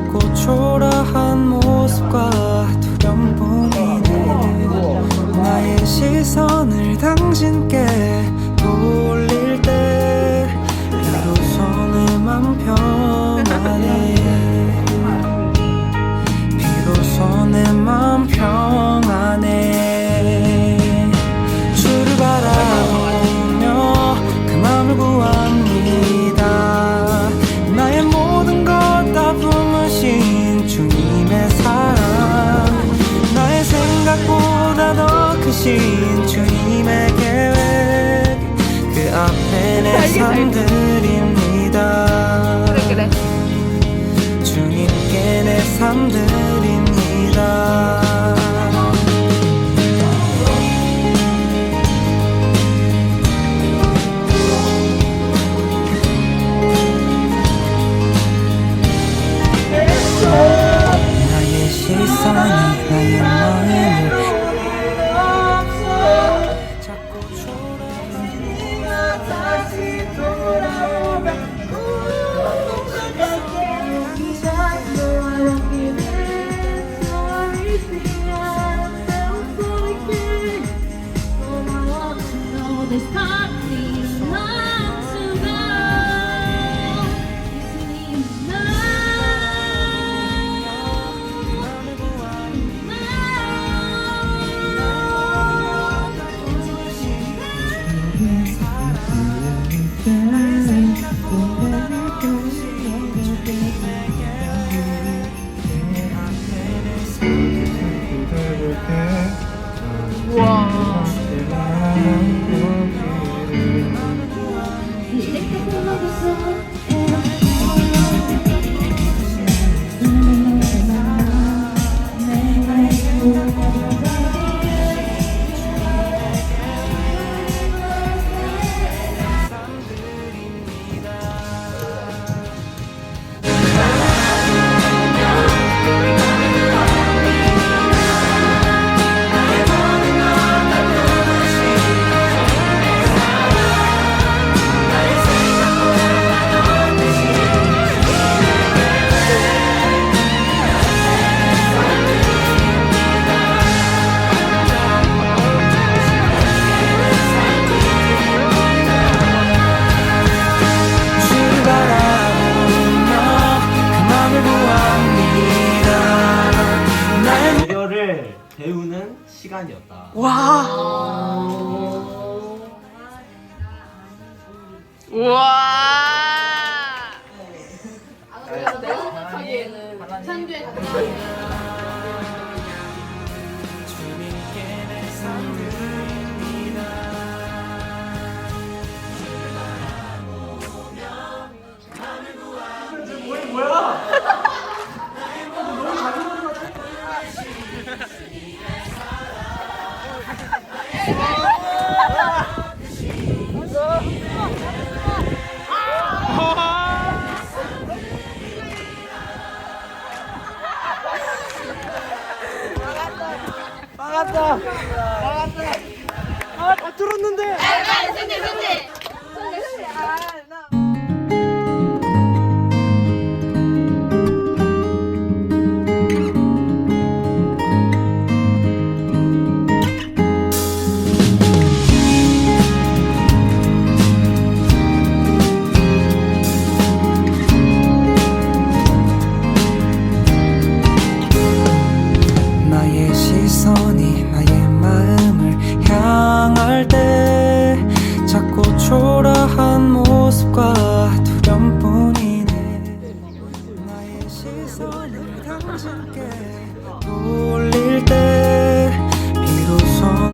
Ako 이루신 주님의 계획 그 앞에 내 삶들입니다. 그래 그래. 주님께 내 삶들입니다. 나의 시선이 나의 마음을 주를 시간이었다. 우와. 주님께 빨리 승리 승리.